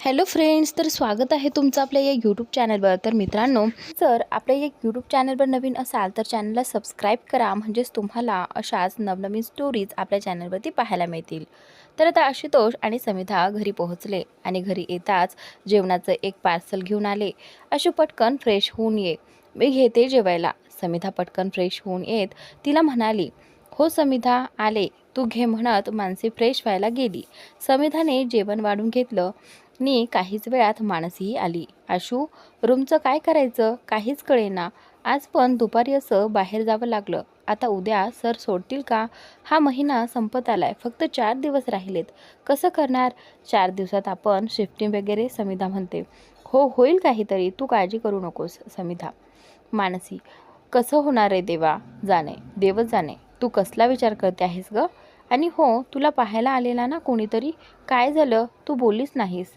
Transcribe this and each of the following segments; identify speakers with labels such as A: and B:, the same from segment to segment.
A: Hello friends तर स्वागत आहे तुमचं आपल्या या यूट्यूब चॅनलवर तर मित्रांनो जर आपल्या या यूट्यूब चॅनलवर नवीन असाल तर चॅनलला सबस्क्राईब करा. म्हणजेच तुम्हाला अशाच नवनवीन स्टोरीज आपल्या चॅनलवरती पाहायला मिळतील. तर आता आशुतोष आणि समिधा घरी पोहोचले आणि घरी येताच जेवणाचं एक पार्सल घेऊन आले. अशू पटकन फ्रेश होऊन ये. मी घेते जेवायला. समिधा पटकन फ्रेश होऊन येत तिला म्हणाली हो समिधा आले. तू घे म्हणत मानसी फ्रेश व्हायला गेली. समिधाने जेवण वाढून घेतलं. नी काहीच वेळात माणसही आली. आशू रूमचं काय करायचं? काहीच कळेना. आज पण दुपारी असं बाहेर जावं लागलं. आता उद्या सर सोडतील का? हा महिना संपत आलाय. फक्त चार दिवस राहिलेत. कसं करणार? चार दिवसात आपण शिफ्टिंग वगैरे समिधा म्हणते. हो होईल काहीतरी. तू काळजी करू नकोस समिधा. मानसी कसं होणार आहे देवा? जाणे. देवच जाणे. तू कसला विचार करते आहेस ग? आणि हो तुला पाहायला आलेला ना कोणीतरी? काय झालं? तू बोललीच नाहीस.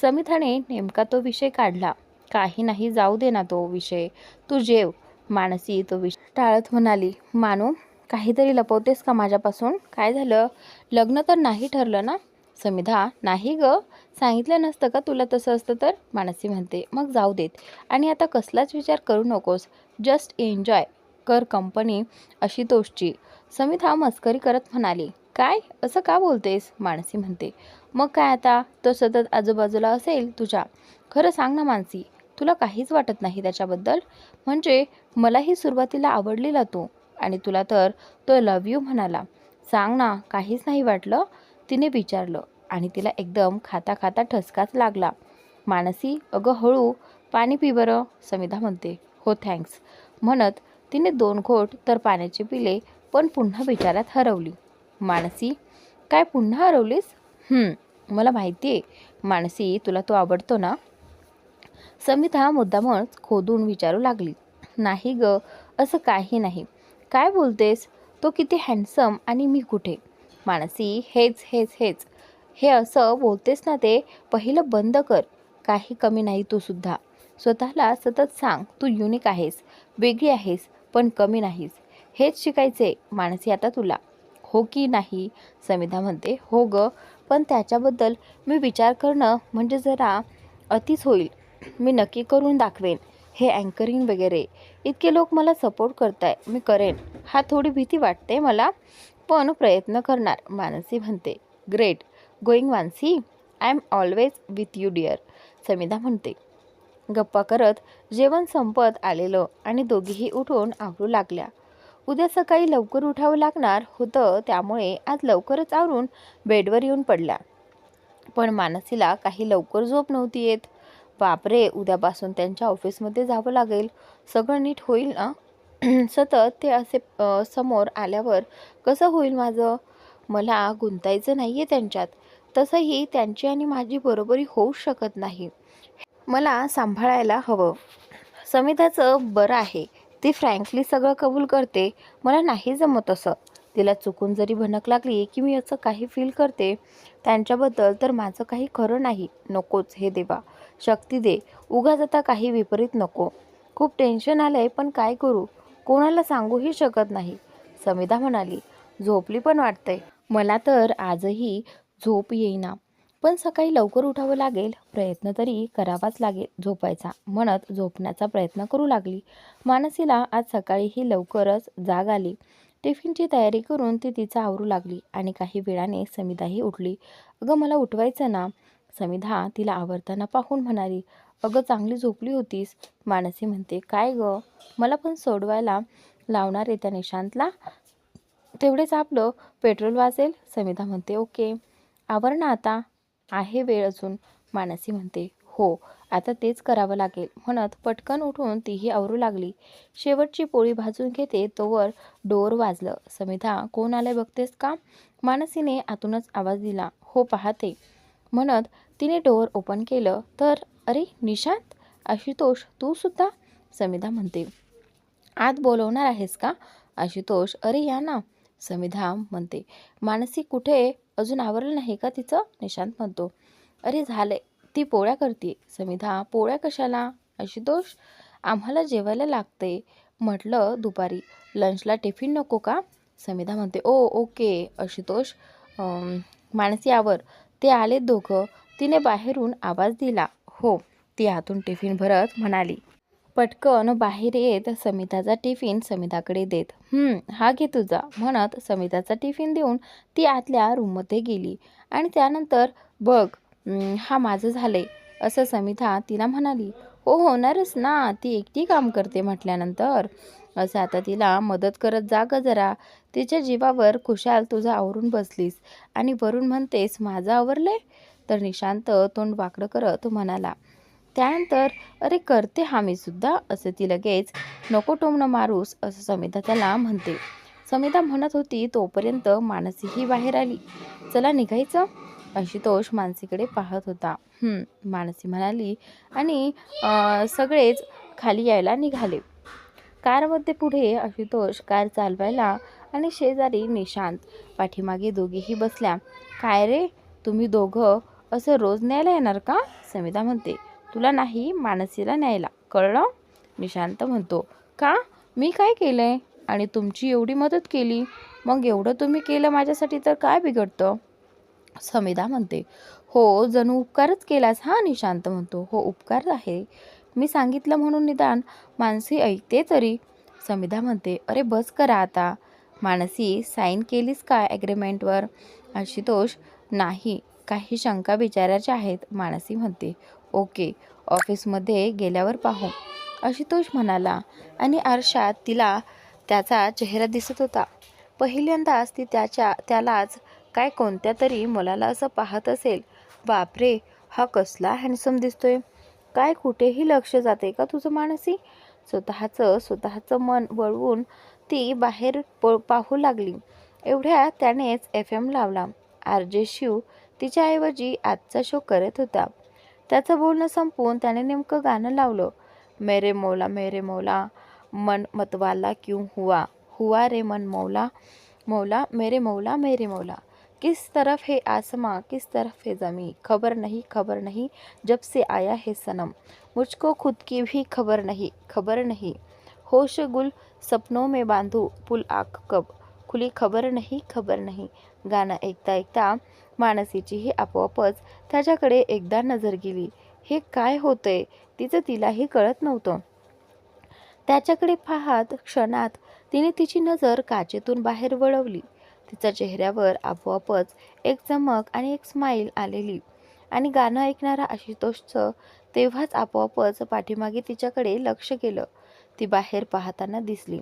A: समिथाने नेमका तो विषय काढला. काही नाही जाऊ दे ना तो विषय. तू जेव. मानसी तो विषय टाळत म्हणाली मानू काहीतरी लपवतेस का माझ्यापासून? काय झालं? लग्न तर नाही ठरलं ना? समिधा नाही ग. सांगितलं नसतं का तुला तसं असतं तर? मानसी म्हणते मग जाऊ देत. आणि आता कसलाच विचार करू नकोस. Just enjoy. कर कंपनी. अशी तोषची. समिधा मस्करी करत म्हणाली काय? असं का बोलतेस? मानसी म्हणते. मग काय आता? तो सतत आजूबाजूला असेल तुझ्या. खरं सांग ना मानसी तुला काहीच वाटत नाही त्याच्याबद्दल? म्हणजे मलाही सुरुवातीला आवडलेला तो. आणि तुला तर तो लव यू म्हणाला. सांग ना काहीच नाही वाटलं? तिने विचारलं आणि तिला एकदम खाता खाता ठसकाच लागला. मानसी अगं हळू पाणी पी बरं समिधा म्हणते. हो थँक्स म्हणत तिने दोन घोट तर पाण्याचे पिले पण पुन्हा विचारात हरवली. मानसी काय पुन्हा हरवलीस? मला माहिती आहे मानसी तुला तो आवडतो ना? समिता मुद्दामच खोदून विचारू लागली. नाही ग असं काही नाही. काय बोलतेस? तो किती हँडसम आणि मी कुठे? मानसी हेच हेच हेच. हे असं बोलतेस ना ते पहिलं बंद कर. काही कमी नाही तू सुद्धा. स्वतःला सतत सांग तू युनिक आहेस. वेगळी आहेस पण कमी नाहीस. हेच शिकायचे मानसी आता तुला. हो की नाही? समिधा म्हणते हो ग. पण त्याच्याबद्दल मी विचार करणं म्हणजे जरा अतिच होईल. मी नक्की करून दाखवेन हे अँकरिंग वगैरे. इतके लोक मला सपोर्ट करताय मी करेन. हा थोडी भीती वाटते मला पण प्रयत्न करणार मानसी म्हणते. Great going Mansi? I am always with you dear Samidha म्हणते. गप्पा करत जेवण संपत आलेलं आणि दोघीही उठून आवरू लागल्या. उद्या सकाळी लवकर उठावं लागणार होतं त्यामुळे आज लवकरच आवरून बेडवर येऊन पडल्या पण मानसीला काही लवकर झोप नव्हती येत. बापरे उद्यापासून त्यांच्या ऑफिसमध्ये जावं लागेल. सगळं नीट होईल ना? सतत ते असे समोर आल्यावर कसं होईल माझं? मला गुंतायचं नाही आहे त्यांच्यात. तसंही त्यांची आणि माझी बरोबरी होऊ शकत नाही. मला सांभाळायला हवं. समिताचं बरं आहे. ती फ्रँकली सगळं कबूल करते. मला नाही जमत असं. तिला चुकून जरी भनक लागली की मी असं काही फील करते त्यांच्याबद्दल तर माझं काही खरं नाही. नकोच हे देवा. शक्ती दे. उगाच आता काही विपरीत नको. खूप टेन्शन आलंय पण काय करू? कोणाला सांगूही शकत नाही. समिधा म्हणाली झोपली पण वाटतंय. मला तर आजही झोप येईना. पण सकाळी लवकर उठावं लागेल प्रयत्न तरी करावाच लागेल झोपायचा. म्हणत झोपण्याचा प्रयत्न करू लागली. मानसीला आज सकाळीही लवकरच जाग आली. टिफिनची तयारी करून ती तिचं आवरू लागली आणि काही वेळाने समिधाही उठली. अगं मला उठवायचं ना? समिधा तिला आवरताना पाहून म्हणाली. अगं चांगली झोपली होतीस. मानसी म्हणते. काय गं? मला पण सोडवायला लावणार आहे त्या निशांतला? तेवढेच आपलं पेट्रोल वाचेल? समिधा म्हणते. ओके. आवर ना आता. आहे वेळ अजून. मानसी म्हणते हो आता तेच करावं लागेल. म्हणत पटकन उठून तीही आवरू लागली. शेवटची पोळी भाजून घेते तोवर डोर वाजलं. समिधा कोण आलंय बघतेस का? मानसीने आतूनच आवाज दिला. हो पाहते. म्हणत तिने डोअर ओपन केलं. तर अरे निशांत? आशुतोष तू सुद्धा? समिधा म्हणते. आत बोलवणार आहेस का? आशुतोष अरे या ना. समिधा म्हणते. मानसी कुठे? अजून आवरलं नाही का तिचं? निशांत म्हणतो. अरे झालंय. ती पोळ्या करते समिधा पोळ्या कशाला? आशुतोष आम्हाला जेवायला लागते म्हटलं दुपारी. लंचला टिफिन नको का? समिधा म्हणते ओ ओके. आशुतोष माणसी आवर. ते आले दोघं. तिने बाहेरून आवाज दिला. हो. ती आतून टिफिन भरत म्हणाली पटकन बाहेर येत समिताचा टिफिन समिताकडे देत. हा घे तुझा म्हणत समिताचा टिफिन देऊन ती आतल्या रूममध्ये गेली. आणि त्यानंतर बघ हा माझं झालंय असं समिता तिला म्हणाली. हो होणारच ना ती एकटी काम करते म्हटल्यानंतर असं आता तिला मदत करत जा ग जरा. तिच्या जीवावर खुशाल तुझं आवरून बसलीस. आणि वरून म्हणतेस माझं आवरलंय? तर निशांत तोंड वाकडं करत म्हणाला. त्यानंतर अरे करते हा मी सुद्धा असं ती लगेच नको टोमणं मारूस असं समिता त्याला म्हणते. समिता म्हणत होती तोपर्यंत मानसीही बाहेर आली. चला निघायचं. आशुतोष मानसीकडे पाहत होता. मानसी म्हणाली आणि सगळेच खाली यायला निघाले. कारमध्ये पुढे आशुतोष कार चालवायला आणि शेजारी निशांत पाठीमागे दोघेही बसल्या. काय रे? तुम्ही दोघं असं रोज न्यायला येणार का? समिता म्हणते. तुला नाही मानसीला न्यायला. कळलं? निशांत म्हणतो. का? मी काय केलं आहे आणि तुमची एवढी मदत केली. मग एवढं तुम्ही केलं माझ्यासाठी तर काय बिघडतं? समिधा म्हणते. हो जणू उपकारच केलास हा? निशांत म्हणतो. हो उपकार आहे. मी सांगितलं म्हणून निदान. मानसी ऐकते तरी. समिधा म्हणते अरे बस करा आता. मानसी साईन केलीस का ॲग्रीमेंटवर आशुतोष नाही. काही शंका विचारायच्या आहेत मानसी म्हणते. ओके ऑफिसमध्ये गेल्यावर पाहू आशुतोष म्हणाला. आणि आरशात तिला त्याचा चेहरा दिसत होता. पहिल्यांदाच ती त्याच्या त्यालाच काय कोणत्या तरी मुलाला असं पाहत असेल. बापरे हा कसला हँडसम दिसतोय. काय कुठेही लक्ष जाते का तुझं मानसी? स्वतःचं स्वतःचं मन वळवून ती बाहेर प पाहू लागली. एवढ्या त्यानेच एफ एम लावला. आर जे शिव तिच्याऐवजी आजचा शो करत होता. त्याचं बोलणं संपवून त्याने नेमकं गाणं लावलं. मेरे मौला मेरे मौला मन मतवाला क्यों हुआ? हुआ रे मन मौला मौला मेरे मौला मेरे मौला. किस तरफ है आसमां किस तरफ है ज़मी? खबर नहीं खबर नहीं जब से आया है सनम. मुझको खुद की भी खबर नहीं खबर नहीं. होश गुल सपनों में बांधू पुल आख कब? खुली खबर नाही खबर नाही. गाणं ऐकता ऐकता मानसीचीही आपोआपच त्याच्याकडे एकदा नजर गेली. हे काय होतंय? तिचं तिलाही कळत नव्हतं. त्याच्याकडे पाहत क्षणात तिने तिची नजर काचेतून बाहेर वळवली. तिच्या चेहऱ्यावर आपोआपच एक चमक आणि एक स्माईल आलेली. आणि गाणं ऐकणारा आशुतोषचं तेव्हाच आपोआपच पाठीमागे तिच्याकडे लक्ष केलं ती बाहेर पाहताना दिसली.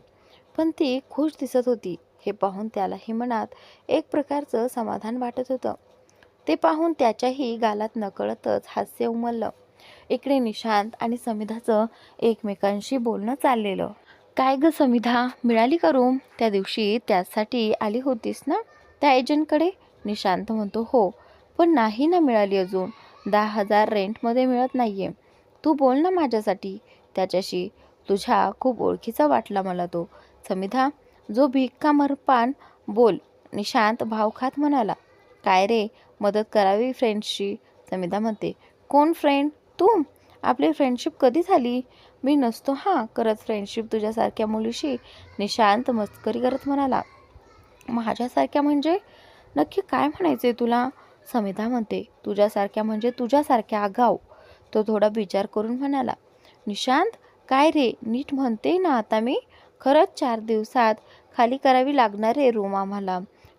A: पण ती खुश दिसत होती. हे पाहून त्यालाही मनात एक प्रकारचं समाधान वाटत होतं. ते पाहून त्याच्याही गालात नकळतच हास्य उमललं. इकडे निशांत आणि समिधाचं एकमेकांशी बोलणं चाललेलं. काय ग समिधा मिळाली का रूम? त्या दिवशी त्यासाठी आली होतीस ना त्या एजंटकडे? निशांत म्हणतो हो पण नाही ना मिळाली अजून. दहा हजार रेंटमध्ये मिळत नाही आहे तू बोल ना माझ्यासाठी. त्याच्याशी तुझ्या खूप ओळखीचा वाटला मला तो. समिधा जो भिक्का मरपान बोल निशांत भाव खात म्हणाला काय रे मदत करावी फ्रेंडशी समिधा म्हणते कोण फ्रेंड तू? आपली फ्रेंडशिप कधी झाली? मी नसतो हां करत फ्रेंडशिप तुझ्यासारख्या मुलीशी निशांत मस्करी करत म्हणाला. माझ्यासारख्या म्हणजे? नक्की काय म्हणायचे तुला? समिधा म्हणते तुझ्यासारख्या म्हणजे तुझ्यासारख्या आगाव. तो थोडा विचार करून म्हणाला निशांत काय रे नीट म्हणते ना आता मी? खरंच चार दिवसात खाली करावी लागणार आहे रूम आम्हाला.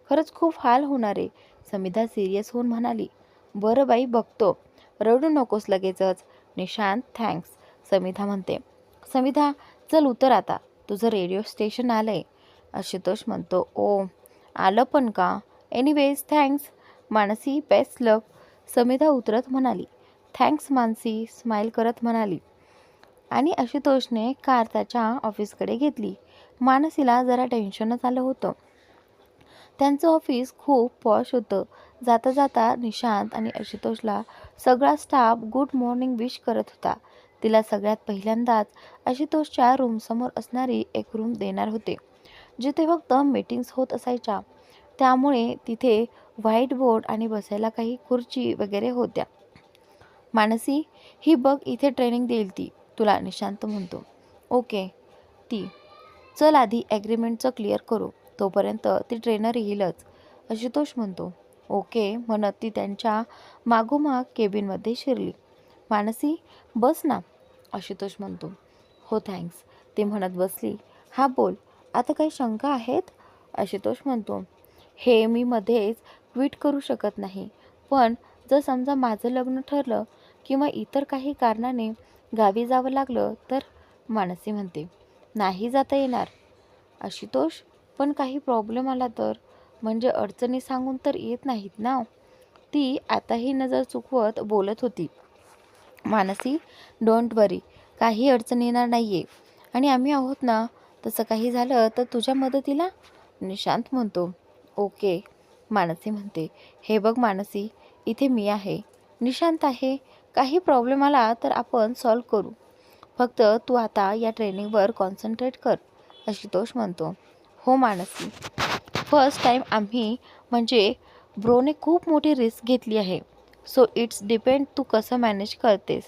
A: खरंच खूप हाल होणार. आहे समिधा सिरियस होऊन म्हणाली बरं बाई बघतो. रडू नकोस लगेचच. निशांत थँक्स समिधा म्हणते समिधा चल उतर आता. तुझं रेडिओ स्टेशन आलं आहे आशुतोष म्हणतो ओ आलं पण का? Anyways thanks Manasi best luck Samidha उतरत म्हणाली थँक्स मानसी. स्माईल करत म्हणाली आणि आशुतोषने कार त्याच्या ऑफिसकडे घेतली. मानसीला जरा टेन्शनच आलं होतं. त्यांचं ऑफिस खूप पॉश होतं. जाता जाता निशांत आणि आशुतोषला सगळा स्टाफ गुड मॉर्निंग विश करत होता. तिला सगळ्यात पहिल्यांदाच आशुतोषच्या रूमसमोर असणारी एक रूम देणार होते जिथे फक्त मीटिंग्स होत असायच्या. त्यामुळे तिथे व्हाईट बोर्ड आणि बसायला काही खुर्ची वगैरे होत्या. मानसी ही बघ इथे ट्रेनिंग देईल ती. तुला निशांत म्हणतो. ओके. ती. चल आधी ॲग्रीमेंटचं क्लिअर करू. तोपर्यंत ती ट्रेनर येईलच. आशुतोष म्हणतो. ओके. म्हणत ती त्यांच्या मागोमाग केबिनमध्ये शिरली. मानसी बस ना. आशुतोष म्हणतो. हो थँक्स ती म्हणत बसली. हा बोल. आता काही शंका आहेत? आशुतोष म्हणतो. हे मी मध्येच ट्विट करू शकत नाही. पण जर समजा माझं लग्न ठरलं किंवा इतर काही कारणाने गावी जावं लागलं तर मानसी म्हणते नाही जाता येणार. आशुतोष पण काही प्रॉब्लेम आला तर? म्हणजे अडचणी सांगून तर येत नाहीत ना? ती आताही नजर चुकवत बोलत होती. मानसी डोंट वरी काही अडचण येणार नाही आहे आणि आम्ही आहोत ना तसं काही झालं तर तुझ्या मदतीला? निशांत म्हणतो ओके. मानसी म्हणते हे बघ मानसी इथे मी आहे. निशांत आहे काही प्रॉब्लेम आला तर आपण सॉल्व करू. फक्त तू आता या ट्रेनिंगवर कॉन्सन्ट्रेट कर आशुतोष म्हणतो. हो मानसी. फर्स्ट टाईम आम्ही म्हणजे ब्रोने खूप मोठी रिस्क घेतली आहे. सो इट्स डिपेंड तू कसं मॅनेज करतेस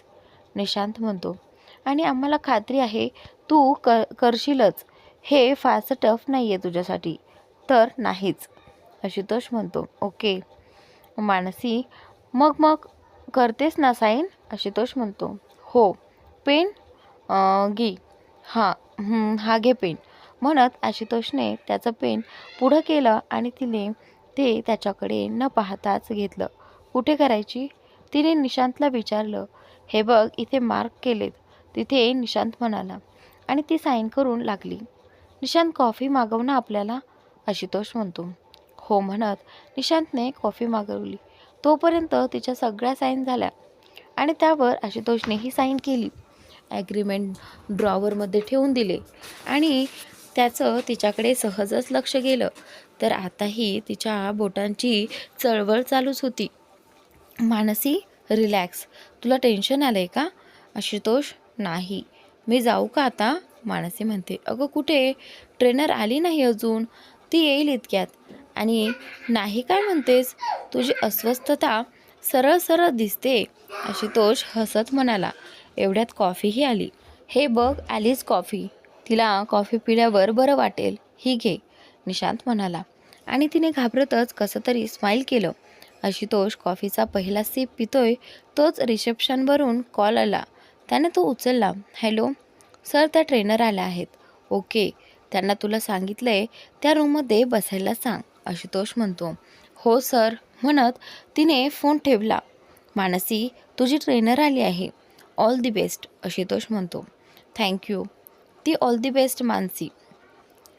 A: निशांत म्हणतो. आणि आम्हाला खात्री आहे तू कर करशीलच. हे फारसं टफ नाही आहे तुझ्यासाठी. तर नाहीच आशुतोष म्हणतो. ओके मानसी मग मग करतेस ना साईन? आशुतोष म्हणतो. हो. पेन? अं, घे. हां हा घे पेन. म्हणत आशुतोषने त्याचं पेन पुढं केलं आणि तिने ते त्याच्याकडे न पाहताच घेतलं. कुठे करायची? तिने निशांतला विचारलं. हे बघ इथे मार्क केलेत. तिथे निशांत म्हणाला. आणि ती साईन करून लागली. निशांत कॉफी मागव ना आपल्याला? आशुतोष म्हणतो. हो म्हणत निशांतने कॉफी मागवली. तोपर्यंत तिच्या सगळ्या साईन झाल्या आणि त्यावर आशुतोषनेही साईन केली. ॲग्रीमेंट ड्रॉवरमध्ये ठेवून दिले आणि त्याचं तिच्याकडे सहजच लक्ष गेलं. तर आताही तिच्या बोटांची चळवळ चालूच होती. मानसी रिलॅक्स तुला टेन्शन आलं आहे का? आशुतोष नाही. मी जाऊ का आता? मानसी म्हणते अगं कुठे? ट्रेनर आली नाही अजून. ती येईल इतक्यात. आणि नाही काय म्हणतेस? तुझी अस्वस्थता सरळ सरळ दिसते आशुतोष हसत म्हणाला. एवढ्यात कॉफीही आली. हे बघ आलीच कॉफी. तिला कॉफी पिल्यावर बरं वाटेल. ही घे. निशांत म्हणाला. आणि तिने घाबरतच कसं तरी स्माईल केलं. आशुतोष कॉफीचा पहिला सीप पितोय तोच रिसेप्शनवरून कॉल आला. त्याने तो उचलला. हॅलो? सर त्या ट्रेनर आल्या आहेत. ओके. त्यांना तुला सांगितलंय त्या रूममध्ये बसायला सांग. आशुतोष म्हणतो. हो सर म्हणत तिने फोन ठेवला. मानसी तुझी ट्रेनर आली आहे. ऑल दी बेस्ट आशुतोष म्हणतो. थँक्यू ती ऑल दी बेस्ट मानसी.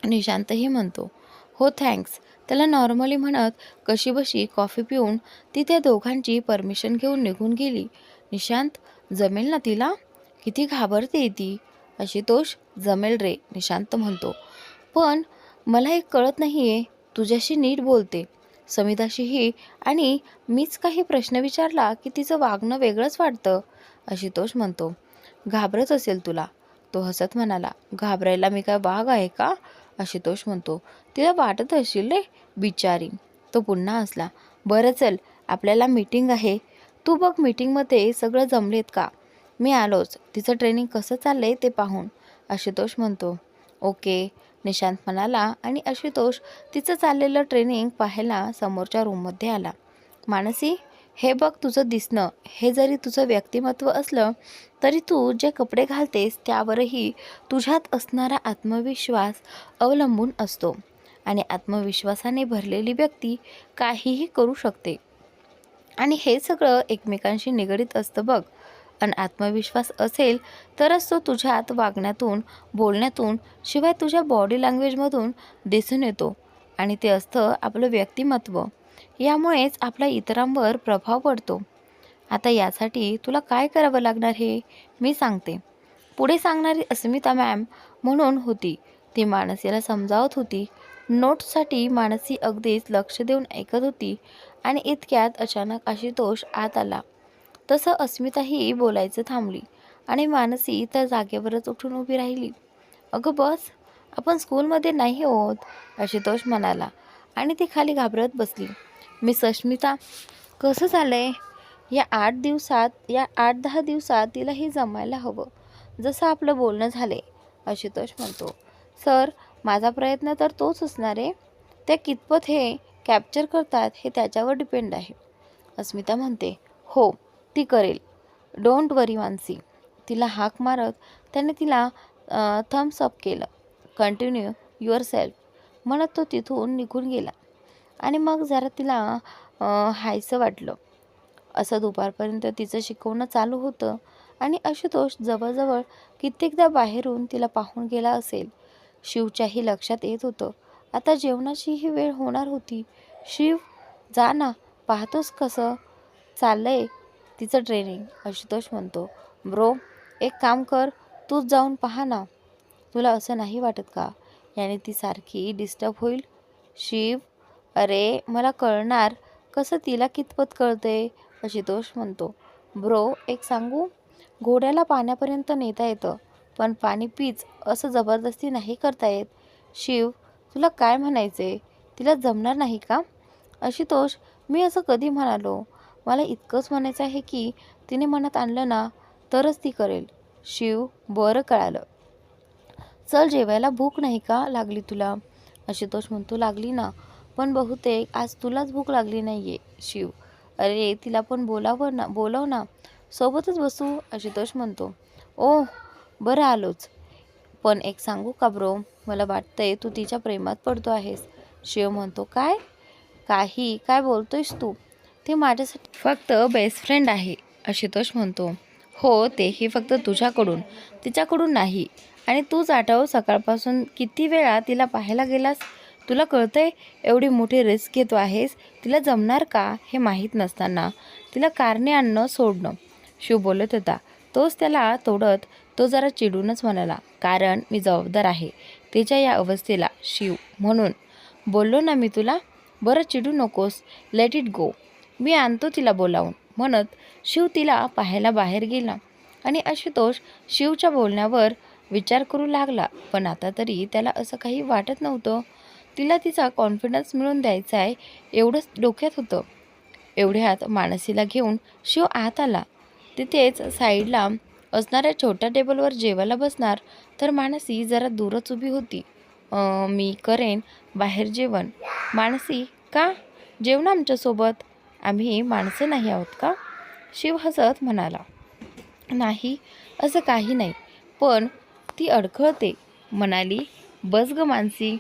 A: निशांतही म्हणतो. हो थँक्स त्याला नॉर्मली म्हणत कशीबशी कॉफी पिऊन ती त्या दोघांची परमिशन घेऊन निघून गेली. निशांत जमेल ना तिला? किती घाबरते ती. आशुतोष जमेल रे निशांत म्हणतो. पण मला एक कळत नाही आहे तुझ्याशी नीट बोलते. समिताशीही आणि मीच काही प्रश्न विचारला की तिचं वागणं वेगळंच वाटतं आशुतोष म्हणतो. घाबरत असेल तुला? तो हसत म्हणाला. घाबरायला मी काय वाघ आहे का? आशुतोष म्हणतो. तिला वाटत असेल रे बिचारी. तो पुन्हा हसला. बरं चल आपल्याला मीटिंग आहे. तू बघ मीटिंगमध्ये सगळं जमलेत का? मी आलोच. तिचं ट्रेनिंग कसं चाललंय ते पाहून आशुतोष म्हणतो. ओके. निशांत म्हणाला आणि आशुतोष तिचं चाललेलं ट्रेनिंग पाहायला समोरच्या रूममध्ये आला. मानसी हे बघ तुझं दिसणं. हे जरी तुझं व्यक्तिमत्व असलं तरी तू जे कपडे घालतेस त्यावरही तुझ्यात असणारा आत्मविश्वास अवलंबून असतो आणि आत्मविश्वासाने भरलेली व्यक्ती काहीही करू शकते. आणि हे सगळं एकमेकांशी निगडीत असतं बघ. आणि आत्मविश्वास असेल तरच तो तुझ्या आत वागण्यातून बोलण्यातून शिवाय तुझ्या बॉडी लँग्वेजमधून दिसून येतो आणि ते असतं आपलं व्यक्तिमत्व. यामुळेच आपला इतरांवर प्रभाव पडतो. आता यासाठी तुला काय करावं लागणार हे मी सांगते. पुढे सांगणारी अस्मिता मॅम म्हणून होती. ती मानसीला समजावत होती. नोट्ससाठी मानसी अगदीच लक्ष देऊन ऐकत होती आणि इतक्यात अचानक आशुतोष आत आला. तसं अस्मिताही बोलायचं थांबली आणि मानसी त्या जागेवरच उठून उभी राहिली. अगं बस आपण स्कूलमध्ये नाही आहोत आशुतोष म्हणाला आणि ती खाली घाबरत बसली. मी सस्मिता कसं झालं आहे या आठ दिवसात या आठ दहा दिवसात तिला हे जमायला हवं जसं आपलं बोलणं झाले आशुतोष म्हणतो. सर माझा प्रयत्न तर तोच असणार आहे. ते कितपत हे कॅप्चर करतात हे त्याच्यावर डिपेंड आहे अस्मिता म्हणते. हो ती करेल. डोंट वरी मानसी तिला हाक मारत त्याने तिला थम्स अप केलं. कंटिन्यू युअर सेल्फ म्हणत तो तिथून निघून गेला. आणि मग जरा तिला हायसं वाटलं. असं दुपारपर्यंत तिचं शिकवणं चालू होतं आणि आशुतोष जवळजवळ कित्येकदा बाहेरून तिला पाहून गेला असेल. शिवच्याही लक्षात येत होतं. आता जेवणाची ही वेळ होणार होती. शिव जा ना. पाहतोस कसं चाललंय? तिचं ट्रेनिंग आशुतोष म्हणतो. ब्रो एक काम कर तूच जाऊन पहा ना. तुला असं नाही वाटत का? याने ती सारखी डिस्टर्ब होईल. शिव अरे मला कळणार. कसं तिला कितपत कळते आशुतोष म्हणतो. ब्रो एक सांगू? घोड्याला पाण्यापर्यंत नेता येतं पण पाणी पीच असं जबरदस्ती नाही करता येत. शिव तुला काय म्हणायचे तिला जमणार नाही का? आशुतोष मी असं कधी म्हणालो? मला इतकंच म्हणायचं आहे की तिने मनात आणलं ना तरच ती करेल. शिव बरं कळालं. चल जेवायला भूक नाही का लागली तुला? आशुतोष म्हणतो लागली ना. पण बहुतेक आज तुलाच भूक लागली नाही आहे शिव. अरे तिला पण बोलावं ना बोलाव ना. सोबतच बसू आशुतोष म्हणतो. ओ बरं आलोच. पण एक सांगू का ब्रो? मला वाटतंय तू तिच्या प्रेमात पडतो आहेस. शिव म्हणतो काय? काही? काय बोलतोयस तू? ते माझ्यासाठी फक्त बेस्ट फ्रेंड आहे आशुतोष म्हणतो. हो तेही फक्त तुझ्याकडून तिच्याकडून नाही. आणि तूच आठव सकाळपासून किती वेळा तिला पाहायला गेलास? तुला कळतंय एवढी मोठी रिस्क घेतो आहेस? तिला जमणार का? हे माहीत नसताना. तिला कारणे आणणं सोडणं. शिव बोलत होता. तोच त्याला तोडत तो जरा चिडूनच म्हणाला कारण मी जबाबदार आहे. तिच्या या अवस्थेला शिव म्हणून बोललो ना मी तुला? बरं चिडू नकोस. लेट इट गो मी आणतो तिला बोलावून. म्हणत शिव तिला पाहायला बाहेर गेला आणि आशुतोष शिवच्या बोलण्यावर विचार करू लागला. पण आता तरी त्याला असं काही वाटत नव्हतं. तिला तिचा कॉन्फिडन्स मिळून द्यायचा आहे एवढंच डोक्यात होतं. एवढ्यात मानसीला घेऊन शिव आत आला. तिथेच साईडला असणाऱ्या छोट्या टेबलवर जेवायला बसणार तर मानसी जरा दूरच उभी होती. मी करेन बाहेर जेवण. मानसी का? जेवण आमच्यासोबत? आम्ही माणसं नाही आहोत का? शिव हसत म्हणाला. नाही असं काही नाही. पण ती अडखळते. म्हणाली बस ग मानसी.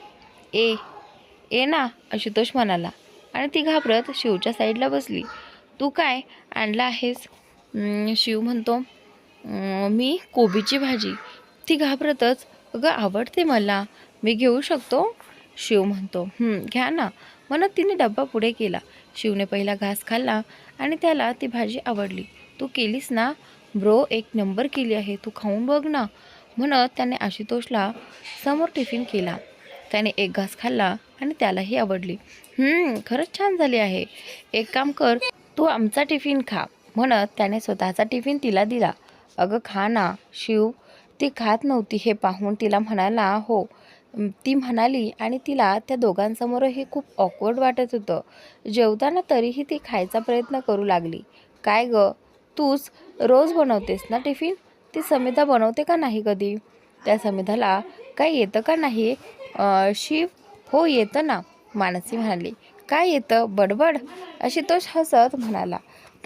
A: ए ए ना आशुतोष म्हणाला. आणि ती घाबरत शिवच्या साईडला बसली. तू काय आणला आहेस? शिव म्हणतो मी कोबीची भाजी. ती घाबरतच अगं आवडते मला. मी घेऊ शकतो? शिव म्हणतो घ्या ना. म्हणत तिने डब्बा पुढे केला. शिवने पहिला घास खाल्ला आणि त्याला ती भाजी आवडली. तू केलीस ना? ब्रो एक नंबर केली आहे. तू खाऊन बघ ना. म्हणत त्याने आशुतोषला समोर टिफिन केला. त्याने एक घास खाल्ला आणि त्यालाही आवडली. खरंच छान झाली आहे. एक काम कर तू आमचा टिफिन खा. म्हणत त्याने स्वतःचा टिफिन तिला दिला. अगं खा ना शिव. ती खात नव्हती हे पाहून तिला म्हणाला हो ती म्हणाली आणि तिला त्या दोघांसमोर हे खूप ऑकवर्ड वाटत होतं. जेवताना तरीही ती खायचा प्रयत्न करू लागली. काय ग? तूच रोज बनवतेस ना टिफिन? ती समिधा बनवते का नाही कधी? त्या समिधाला काय येतं का नाही? शिव? हो येतं ना. मानसी म्हणाली काय येतं? बडबड? अशी तोच हसत म्हणाला.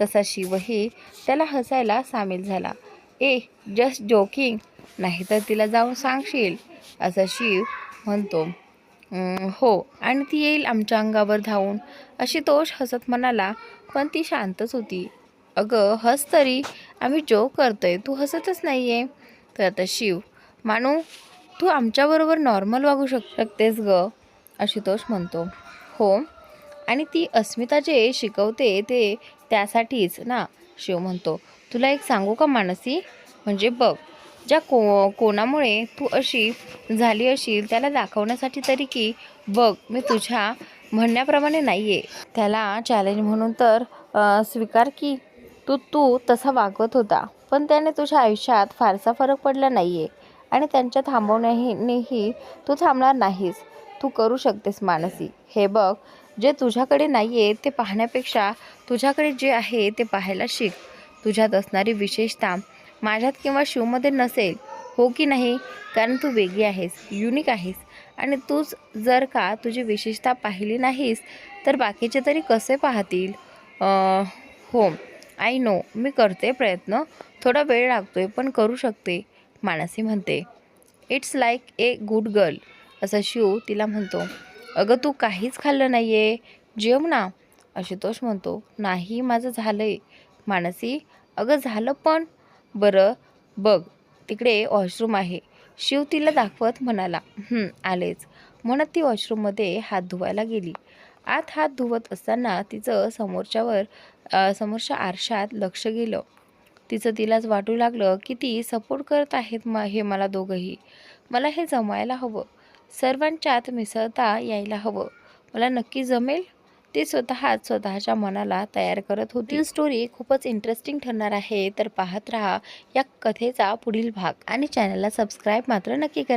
A: तसा शिवही त्याला हसायला सामील झाला. ए जस्ट जोकिंग नाहीतर तिला जाऊन सांगशील. असं शिव म्हणतो. हो आणि ती येईल आमच्या अंगावर धावून. अशी तोष हसत म्हणाला पण ती शांतच होती. अगं हस तरी आम्ही जोक करतोय तू हसतच नाही आहे तर आता शिव मानू तू आमच्याबरोबर नॉर्मल वागू शक शकतेस ग आशुतोष म्हणतो. हो आणि ती अस्मिता जे शिकवते ते त्यासाठीच ना शिव म्हणतो. तुला एक सांगू का मानसी? म्हणजे बघ. ज्या को कोणामुळे तू अशी झाली असेल त्याला दाखवण्यासाठी तरी की बघ मी तुझ्या म्हणण्याप्रमाणे नाही आहे त्याला चॅलेंज म्हणून तर स्वीकार की तू तू तसा वागवत होता. पण त्याने तुझ्या आयुष्यात फारसा फरक पडला नाही आहे आणि त्यांच्या थांबवण्यानेही तू थांबणार नाहीस. तू करू शकतेस मानसी. हे बघ जे तुझ्याकडे नाही आहे ते पाहण्यापेक्षा तुझ्याकडे जे आहे ते पाहायला शिक. तुझ्यात असणारी विशेषता माझ्यात किंवा शिवमध्ये नसेल हो की नाही? कारण तू वेगळी आहेस युनिक आहेस. आणि तूच जर का तुझी विशेषता पाहिली नाहीस तर बाकीचे तरी कसे पाहतील? हो आय नो मी करते प्रयत्न. थोडा वेळ लागतोय पण करू शकते मानसी म्हणते. It's like a good girl असं शिव तिला म्हणतो. अगं तू काहीच खाल्लं नाही आहे जेव ना. आशुतोष म्हणतो. नाही माझं झालं आहे मानसी अगं झालं पण. बरं बघ तिकडे वॉशरूम आहे. शिव तिला दाखवत म्हणाला आलेच. म्हणत ती वॉशरूममध्ये हात धुवायला गेली. आत हात धुवत असताना तिचं समोरच्यावर समोरच्या आरशात लक्ष गेलं. तिचं तिलाच वाटू लागलं की ती सपोर्ट करत आहेत म हे मला दोघंही. मला हे जमायला हवं. सर्वांच्यात मिसळता यायला हवं. मला नक्की जमेल? ते स्वतःच स्वतःच्या मनाला तयार करत होती. स्टोरी खूपच इंटरेस्टिंग ठरणार आहे. तर पाहत राहा या कथेचा पुढील भाग आणि चॅनलला सबस्क्राईब मात्र नक्की करा.